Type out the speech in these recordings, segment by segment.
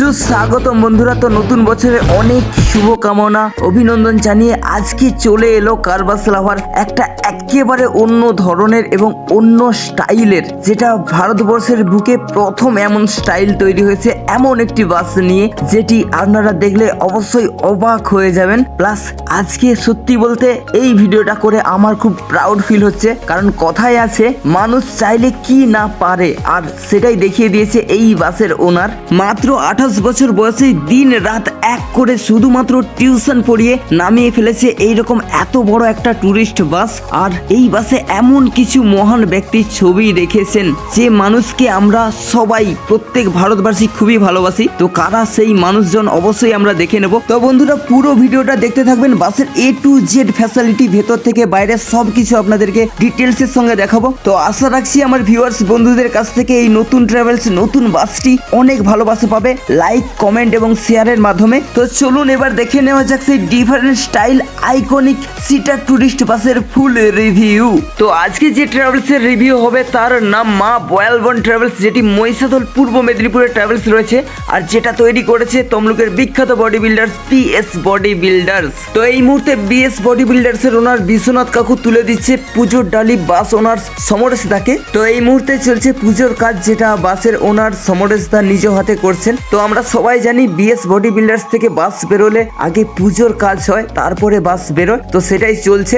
সুস্বাগতম বন্ধুরা, তো নতুন বছরে অনেক শুভকামনা, অভিনন্দন জানিয়ে আজকে চলে এলো কারবাস লাভার একটা একেবারে অন্য ধরনের এবং অন্য স্টাইলের, যেটা ভারতবর্ষের বুকে প্রথম এমন স্টাইল তৈরি হয়েছে, এমন একটি বাস নিয়ে, যেটি আপনারা দেখলে অবশ্যই অবাক হয়ে যাবেন। প্লাস আজকে সত্যি বলতে এই ভিডিওটা করে আমার খুব প্রাউড ফিল হচ্ছে, কারণ কথায় আছে, মানুষ চাইলে কি না পারে, আর সেটাই দেখিয়ে দিয়েছে এই বাসের ওনার মাত্র আঠাশ বছর বয়সে দিন রাত এক করে শুধুমাত্র টিউশন পড়িয়ে নামিয়ে ফেলেছে এইরকম এত বড় একটা টুরিস্ট বাস। আর এই বাসে এমন কিছু মহান ব্যক্তির ছবি রেখেছেন যে মানুষকে আমরা সবাই, প্রত্যেক ভারতবাসী খুবই ভালোবাসি। তো কারা সেই মানুষজন অবশ্যই আমরা দেখে নেব। তো বন্ধুরা, পুরো ভিডিওটা দেখতে থাকবেন বাসের এ টু জেড ফ্যাসিলিটি ভেতর থেকে বাইরে সব কিছু আপনাদেরকে ডিটেলসের সঙ্গে দেখাবো। তো আশা রাখছি আমার ভিউয়ার্স বন্ধুদের কাছ থেকে এই নতুন ট্রাভেলস নতুন বাসটি অনেক ভালোবাসা পাবে। লাইক কমেন্ট এবং শেয়ারের মাধ্যমে তো চলুন এবার দেখে নেওয়া যাক সেই different style iconic seater tourist বাসের ফুল রিভিউ তো আজকে যে ট্রাভেলসের রিভিউ হবে তার নাম মা বয়ালবন ট্রাভেলস যেটি মহিষাদল পূর্ব মেদিনীপুরে ট্রাভেলস রয়েছে আর যেটা তৈরি করেছে তমলুকের বিখ্যাত body builders PS body builders তো এই মুহূর্তে বিএস বডি বিল্ডার্স এর ওনার বিশ্বনাথ কাকু তুলে দিচ্ছে পুজোর ডালি বাস ওনার সমরেশ দাকে তো এই মুহূর্তে চলছে পুজোর কাজ যেটা বাসের ওনার সমরেশ দা নিজ হাতে করছেন। তো আমরা সবাই জানি বিএস বডি বিল্ডার্স থেকে বাস বেরোলে আগে পুজোর কাজ হয়, তারপরে বাস বেরোয়। তো সেটাই চলছে।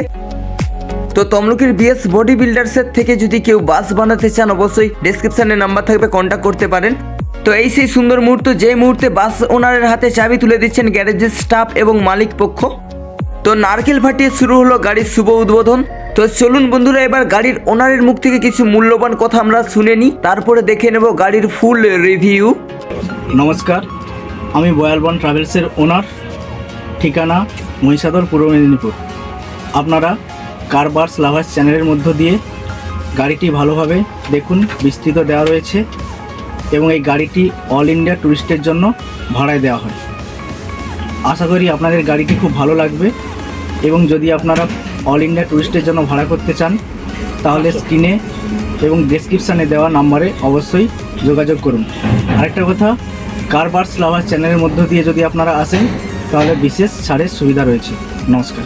তো তমলুকের বিএস বডি বিল্ডার্সের থেকে যদি কেউ বাস বানাতে চান, অবশ্যই ডেসক্রিপশনে নাম্বার থাকবে কন্ট্যাক্ট করতে পারেন। তো এই সেই সুন্দর মুহূর্ত যে মুহূর্তে বাস ওনারের হাতে চাবি তুলে দিচ্ছেন গ্যারেজের স্টাফ এবং মালিক পক্ষ। তো নারকেল ফাটিয়ে শুরু হলো গাড়ির শুভ উদ্বোধন। তো চলুন বন্ধুরা, এবার গাড়ির ওনারের মুখ থেকে কিছু মূল্যবান কথা আমরা শুনে নিই। তারপরে দেখে নেব গাড়ির ফুল রিভিউ নমস্কার। আমি বয়ালবন ট্রাভেলসের ওনার, ঠিকানা মহিষাদল, পূর্ব মেদিনীপুর। আপনারা কারবার্স লাভার্স চ্যানেলের মধ্য দিয়ে গাড়িটি ভালোভাবে দেখুন, বিস্তৃত দেওয়া রয়েছে এবং এই গাড়িটি অল ইন্ডিয়া ট্যুরিস্টের জন্য ভাড়ায় দেওয়া হয়। আশা করি আপনাদের গাড়িটি খুব ভালো লাগবে এবং যদি আপনারা অল ইন্ডিয়া ট্যুরিস্টের জন্য ভাড়া করতে চান, তাহলে স্ক্রিনে এবং ডেসক্রিপশানে দেওয়া নাম্বারে অবশ্যই যোগাযোগ করুন। আরেকটা কথা কারবার্স লাভার চ্যানেলের মধ্য দিয়ে যদি আপনারা আসেন, তাহলে বিশেষ ছাড়ের সুবিধা রয়েছে। নমস্কার।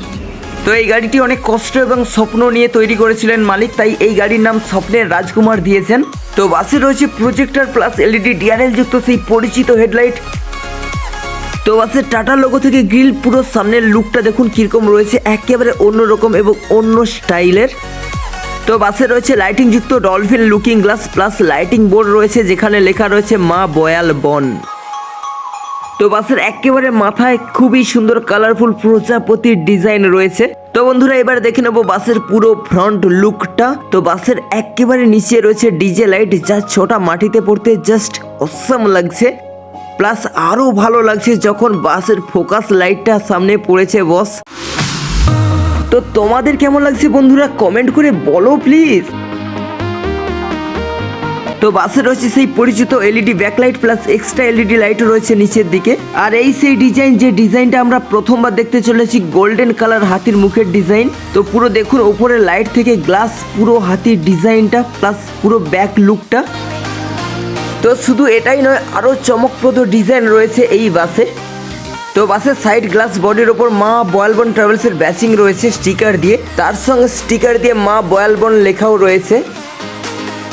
তো এই গাড়িটি অনেক কষ্ট এবং স্বপ্ন নিয়ে তৈরি করেছিলেন মালিক, তাই এই গাড়ির নাম স্বপ্নের রাজকুমার দিয়েছেন। তো বাসে রয়েছে প্রজেক্টর প্লাস এলইডি ডিআরএল যুক্ত সেই পরিচিত হেডলাইট। তো বাসের টাটা লোগো থেকে গ্রিল পুরো সামনের লুকটা দেখুন কীরকম রয়েছে, একেবারে অন্যরকম এবং অন্য স্টাইলের। তো বাসে রয়েছে লাইটিং যুক্ত dolphin looking glass, plus lighting board রয়েছে যেখানে লেখা রয়েছে মা বয়াল বন। তো বাসের একেবারে মাথায় খুবই সুন্দর কালারফুল প্রজাপতির ডিজাইন রয়েছে। তো বন্ধুরা, এবার দেখে নেব বাসের পুরো ফ্রন্ট লুকটা তো বাসের একেবারে নিচে রয়েছে ডিজে লাইট যা ছোটা মাটিতে পড়তে জাস্ট অসম লাগছে। প্লাস আরও ভালো লাগছে যখন বাসের ফোকাস লাইটটা সামনে পড়েছে বস তো তোমাদের কেমন লাগছে বন্ধুরা? কমেন্ট করে বলো প্লিজ তো বাসে রয়েছে সেই পরিচিত LED backlight plus extra LED light রয়েছে নিচের দিকে। আর এই সেই ডিজাইন যে ডিজাইনটা আমরা প্রথমবার দেখতে চলেছি গোল্ডেন কালার হাতির মুখের ডিজাইন তো পুরো দেখুন ওপরে লাইট থেকে গ্লাস পুরো হাতির ডিজাইনটা প্লাস পুরো ব্যাক লুকটা তো শুধু এটাই নয় আরও চমকপ্রদ ডিজাইন রয়েছে এই বাসে। তো বাসের সাইড গ্লাস বডির ওপর মা বয়ালবন ট্রাভেলসের ব্যাচিং রয়েছে স্টিকার দিয়ে। তার সঙ্গে স্টিকার দিয়ে মা বয়ালবন লেখাও রয়েছে।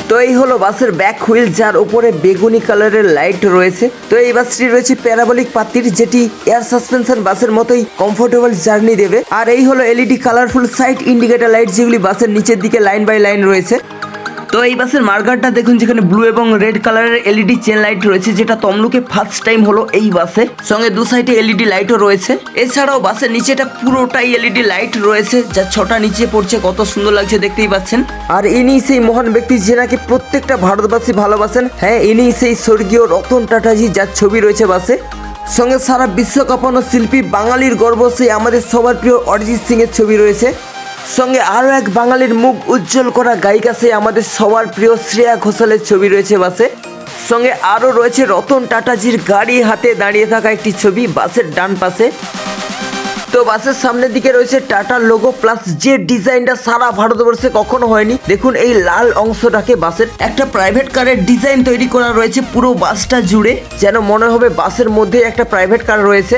তো এই হলো বাসের ব্যাক হুইল যার উপরে বেগুনি কালারের লাইট রয়েছে। তো এই বাসটি রয়েছে প্যারাবলিক পাত্তির যেটি এয়ার সাসপেনশন বাসের মতোই কমফোর্টেবল জার্নি দেবে। আর এই হলো LED colourful side indicator light যেগুলি বাসের নিচের দিকে লাইন বাই লাইন রয়েছে। তো এই বাসের মার্কারটা দেখুন, যেখানে ব্লু এবং রেড কালারের এলইডি চেন লাইট রয়েছে, যেটা তমলুকে ফার্স্ট টাইম হলো এই বাসে। সঙ্গে দু সাইডে এলইডি লাইটও রয়েছে। এছাড়াও বাসের নিচেটা পুরোটাই এলইডি লাইট রয়েছে, যা ছটা নিচে পড়ছে, কত সুন্দর লাগছে দেখতেই পাচ্ছেন। আর ইনি সেই মহান ব্যক্তি, যে নাকি প্রত্যেকটা ভারতবাসী ভালোবাসেন। হ্যাঁ ইনি সেই স্বর্গীয় রতন টাটাজি, যার ছবি রয়েছে বাসে। সঙ্গে সারা বিশ্ব কাঁপানো শিল্পী বাঙালির গর্ব, সেই আমাদের সবার প্রিয় অরিজিৎ সিং এর ছবি রয়েছে। সঙ্গে আরও এক বাঙালির মুখ উজ্জ্বল করা গায়িকা সেই আমাদের সবার প্রিয় শ্রেয়া ঘোষালের ছবি রয়েছে বাসে। সঙ্গে আরও রয়েছে রতন টাটাজির গাড়ি হাতে দাঁড়িয়ে থাকা একটি ছবি বাসের ডান পাশে। তো বাসের সামনের দিকে রয়েছে টাটার লোগো প্লাস যে ডিজাইনটা সারা ভারতবর্ষে কখনো হয়নি। দেখুন এই লাল অংশটাকে বাসের একটা প্রাইভেট কারের ডিজাইন তৈরি করা রয়েছে পুরো বাসটা জুড়ে। যেন মনে হবে বাসের মধ্যে একটা প্রাইভেট কার রয়েছে।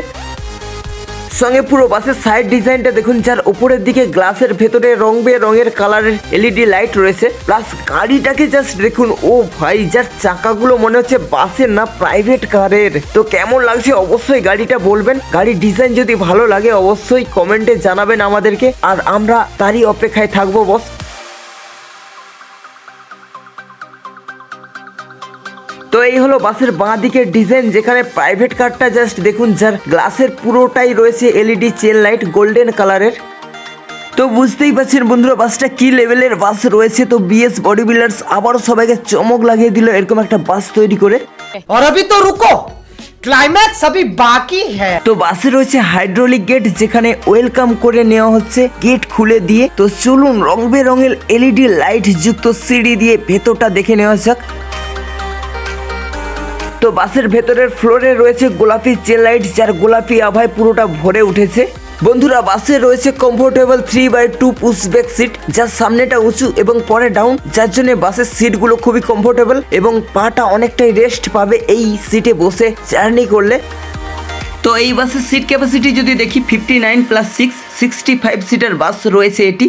সঙ্গে পুরো বাসের সাইড ডিজাইনটা দেখুন, যার উপরের দিকে গ্লাসের ভেতরে রং বে রঙের কালারের এলইডি লাইট রয়েছে। প্লাস গাড়িটাকে জাস্ট দেখুন, ও ভাই, যার চাকাগুলো মনে হচ্ছে বাসের না প্রাইভেট কারের তো কেমন লাগছে অবশ্যই গাড়িটা বলবেন। গাড়ির ডিজাইন যদি ভালো লাগে, অবশ্যই কমেন্টে জানাবেন আমাদেরকে। আর আমরা তারই অপেক্ষায় থাকব বস তো এই হলো বাসের বাঁ দিকের ডিজাইন যেখানে প্রাইভেট কারটা জাস্ট দেখুন যার গ্লাসের পুরোটাই রয়েছে এলইডি চেন লাইট গোল্ডেন কালারের তো বুঝতেই পারছেন বন্ধুরা বাসটা কি লেভেলের বাস রয়েছে? তো বিএস বডি বিল্ডার্স আবারও সবাইকে চমক লাগিয়ে দিল এরকম একটা বাস তৈরি করে। আর তো রুকো ক্লাইম্যাক্স আবি বাকি হ্যায় তো বাসে রয়েছে হাইড্রোলিক গেট যেখানে ওয়েলকাম করে নেওয়া হচ্ছে। গেট খুলে দিয়ে তো চলুন রং বেরঙের এলইডি লাইট যুক্ত সিঁড়ি দিয়ে ভেতরটা দেখে নেওয়া যাক। তো বাসের ভেতরের ফ্লোরে রয়েছে গোলাপি চেন লাইট, যার গোলাপি আভায় পুরোটা ভরে উঠেছে। বন্ধুরা, বাসে রয়েছে comfortable three by two push back seat যার সামনেটা উঁচু এবং পরে ডাউন যার জন্য বাসের সিটগুলো খুবই কমফোর্টেবল এবং পাটা অনেকটাই রেস্ট পাবে এই সিটে বসে জার্নি করলে। তো এই বাসের সিট ক্যাপাসিটি যদি দেখি fifty nine plus six sixty five সিটের বাস রয়েছে এটি।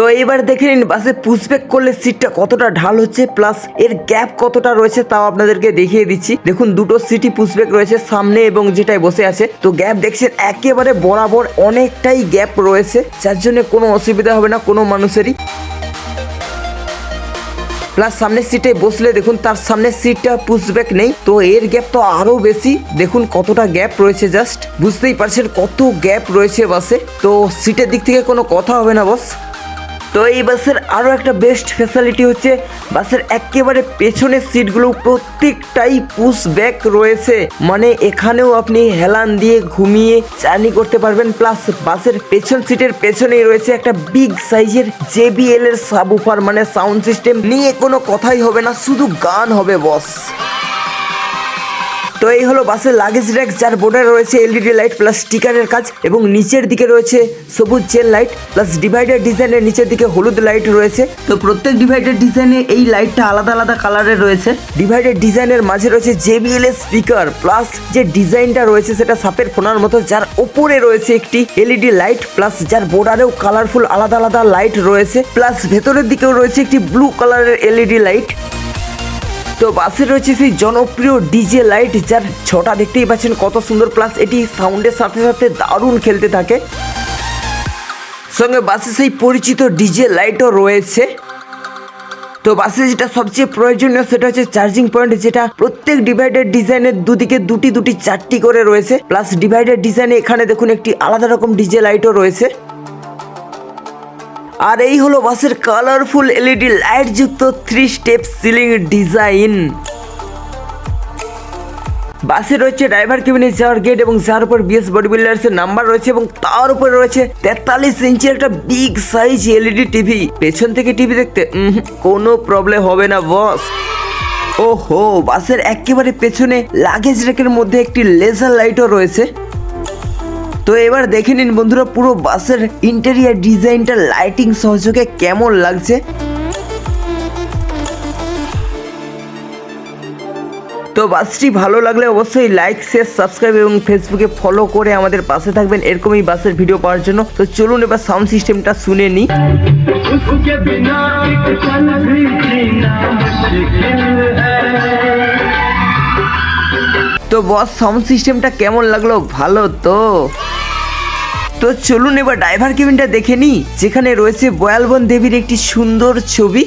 তো এবার দেখে নিন, বাসে পুশব্যাক করলে সিটটা কতটা ঢাল হচ্ছে প্লাস এর গ্যাপ কতটা রয়েছে তাও আপনাদেরকে দেখিয়ে দিচ্ছি। দেখুন, দুটো সিটি পুশব্যাক রয়েছে সামনে এবং যেটাই বসে আছে। তো গ্যাপ দেখছেন, একেবারে বরাবর অনেকটাই গ্যাপ রয়েছে, যার জন্য কোনো অসুবিধা হবে না কোনো মানুষেরই। প্লাস সামনের সিটে বসলে দেখুন, তার সামনের সিটটা পুশব্যাক নেই, তো এর গ্যাপ তো আরও বেশি। দেখুন, কতটা গ্যাপ রয়েছে জাস্ট বুঝতেই পারছেন কত গ্যাপ রয়েছে বাসে। তো সিটের দিক থেকে কোনো কথা হবে না বস তো এই বাসের আরও একটা বেস্ট ফ্যাসিলিটি হচ্ছে বাসের একেবারে পেছনের সিটগুলো প্রত্যেকটাই পুশ ব্যাক রয়েছে। মানে এখানেও আপনি হেলান দিয়ে ঘুমিয়ে জার্নি করতে পারবেন। প্লাস বাসের পেছন সিটের পেছনেই রয়েছে একটা বিগ সাইজের জেবিএল এর সাবউফার মানে সাউন্ড সিস্টেম নিয়ে কোনো কথাই হবে না, শুধু গান হবে বস তো এই হলো বাসের লাগেজ র্যাক যার বোর্ডারে রয়েছে এলইডি লাইট প্লাস স্টিকারের কাজ এবং নিচের দিকে রয়েছে সবুজ চেন লাইট প্লাস ডিভাইডার ডিজাইনের নিচের দিকে হলুদ লাইট রয়েছে। তো প্রত্যেক ডিভাইডার ডিজাইনে এই লাইটটা আলাদা আলাদা কালারের রয়েছে। ডিভাইডার ডিজাইনের মাঝে রয়েছে জেবিএল স্পিকার প্লাস যে ডিজাইনটা রয়েছে সেটা সাপের ফোনার মতো, যার ওপরে রয়েছে একটি এলইডি লাইট প্লাস যার বোর্ডারেও কালারফুল আলাদা আলাদা লাইট রয়েছে। প্লাস ভেতরের দিকেও রয়েছে একটি ব্লু কালারের এলইডি লাইট তো বাসে রয়েছে সেই জনপ্রিয় ডিজে লাইট যার ছটা দেখতেই পাচ্ছেন কত সুন্দর প্লাস এটি সাউন্ডের সাথে সাথে দারুণ খেলতে থাকে। সঙ্গে বাসে সেই পরিচিত ডিজে লাইটও রয়েছে। তো বাসে যেটা সবচেয়ে প্রয়োজনীয় সেটা হচ্ছে চার্জিং পয়েন্ট যেটা প্রত্যেক ডিভাইডার ডিজাইনের দুদিকে দুটি দুটি চারটি করে রয়েছে। প্লাস ডিভাইডার ডিজাইনে এখানে দেখুন একটি আলাদা রকম ডিজে লাইটও রয়েছে। আর এই হলো বাসের কালারফুল এলইডি লাইট যুক্ত থ্রি স্টেপ সিলিং ডিজাইন বাসে রয়েছে ড্রাইভার কেবিনে যাওয়ার গেট এবং যার উপর বিএস বডি বিল্ডার্সের নাম্বার রয়েছে এবং তার উপরে রয়েছে তেতাল্লিশ ইঞ্চির একটা বিগ সাইজ এলইডি টিভি পেছন থেকে টিভি দেখতে কোনো প্রবলেম হবে না বস ওহো, বাসের একেবারে পেছনে লাগেজ রেকের মধ্যে একটি লেজার লাইটও রয়েছে। তো এবার দেখে নিন বন্ধুরা পুরো বাসের ইন্টেরিয়ার ডিজাইনটা লাইটিং সহযোগে কেমন লাগছে? তো বাসটি ভালো লাগলে অবশ্যই লাইক শেয়ার সাবস্ক্রাইব এবং ফেসবুকে ফলো করে আমাদের পাশে থাকবেন। এরকমই বাসের ভিডিও পাওয়ার জন্য। তো চলুন এবার সাউন্ড সিস্টেমটা শুনে নিই। তো বস সাউন্ড সিস্টেমটা কেমন লাগল? ভালো তো? তো চলুন এবার ড্রাইভার কেবিনটা দেখে নিই, যেখানে রয়েছে বয়ালবন দেবীর একটি সুন্দর ছবি।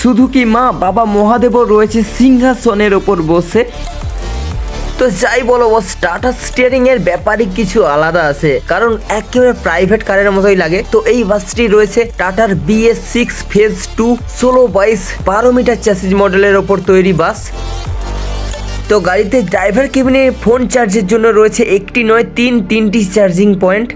শুধু কি মা, বাবা মহাদেবও রয়েছে সিংহাসনের ওপর বসে। তো যাই বলো বস টাটা স্টিয়ারিং এর ব্যাপারই কিছু আলাদা আছে, কারণ একেবারে প্রাইভেট কারের মতোই লাগে। তো এই বাসটি রয়েছে টাটার বিএস সিক্স ফেজ টু ষোলো বাইশ, বারো মিটার চ্যাসিস মডেলের ওপর তৈরি বাস। তো গাড়িতে ড্রাইভার কেবিনে ফোন চার্জের জন্য রয়েছে একটি নয় তিন তিনটি চার্জিং পয়েন্ট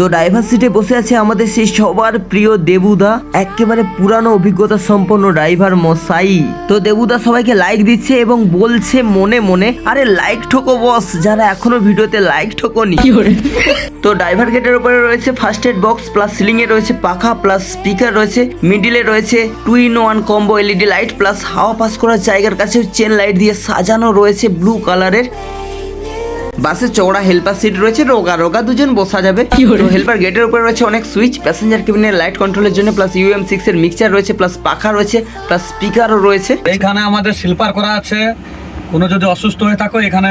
তো ড্রাইভার সিটে বসে আছে আমাদের সেই সবার প্রিয় দেবুদা। একেবারে পুরানো অভিজ্ঞতা সম্পন্ন ড্রাইভার মশাই। তো দেবুদা সবাইকে লাইক দিচ্ছে এবং বলছে মনে মনে আরে লাইক ঠোকো বস যারা এখনও ভিডিওতে লাইক ঠোকোনি। তো ড্রাইভার গেটের উপরে রয়েছে first aid box plus ceiling এ রয়েছে পাখা প্লাস স্পিকার রয়েছে মিডিলে রয়েছে two in one combo LED light plus হাওয়া পাস করার জায়গার কাছে চেন লাইট দিয়ে সাজানো রয়েছে ব্লু কালারের বাসে চওড়া হেল্পার সিট রয়েছে রোগা রোগা দুজন বসা যাবে। হেল্পার গেটের উপরে রয়েছে অনেক সুইচ প্যাসেঞ্জার কেবিনের লাইট কন্ট্রোলের জন্য প্লাস ইউএম সিক্স এর মিক্সচার রয়েছে প্লাস পাখা রয়েছে প্লাস স্পিকারও রয়েছে। এখানে আমাদের শিল্পার করা আছে। কোনো যদি অসুস্থ হয়ে থাকো এখানে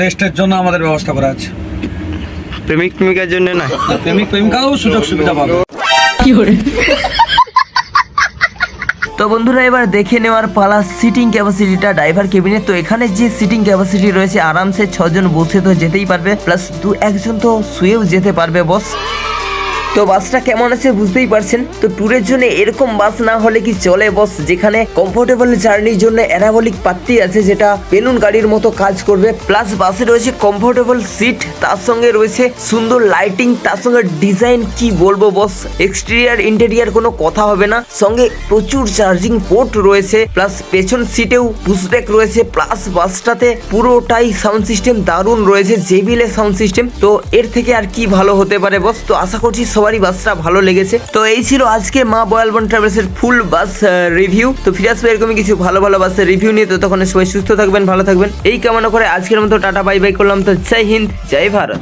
রেস্টের জন্য আমাদের ব্যবস্থা করা আছে। প্রেমিক প্রেমিকার জন্য না। প্রেমিক প্রেমিকাও সুযোগ সুবিধা পাবে তো বন্ধুরা, এবার দেখে নেওয়ার পালা সিটিং ক্যাপাসিটিটা ড্রাইভার কেবিনে তো এখানে যে সিটিং ক্যাপাসিটি রয়েছে, আরামসে ছজন বসে তো যেতেই পারবে প্লাস দু একজন তো শুয়েও যেতে পারবে বস তো বাসটা কেমন আছে বুঝতেই পারছেন? তো ট্যুরের জন্য এরকম বাস না হলে কি চলে বস যেখানে কমফোর্টেবল জার্নির জন্য অ্যানাবলিক পাত্তি আছে, যেটা বেলুন গাড়ির মতো কাজ করবে। প্লাস বাসে রয়েছে কমফোর্টেবল সিট তার সঙ্গে রয়েছে সুন্দর লাইটিং তার সঙ্গে ডিজাইন কি বলব বস এক্সটেরিয়ার ইন্টেরিয়ার কোনো কথা হবে না। সঙ্গে প্রচুর চার্জিং পোর্ট রয়েছে প্লাস পেছন সিটেও পুশব্যাক রয়েছে। প্লাস বাসটাতে পুরোটাই সাউন্ড সিস্টেম দারুণ রয়েছে জেবিএল সাউন্ড সিস্টেম তো এর থেকে আর কি ভালো হতে পারে বস তো আশা করছি সবারই বাসটা ভালো লেগেছে। তো এই ছিল আজকে মা বয়ালবন ট্রাভেলস এর ফুল বাস রিভিউ তো ফিরে আসবে এরকমই কিছু ভালো ভালো বাসের রিভিউ নিয়ে। তো তখন সবাই সুস্থ থাকবেন, ভালো থাকবেন। এই কামনা করে আজকের মতো টাটা বাই বাই করলাম। তো জয় হিন্দ, জয় ভারত।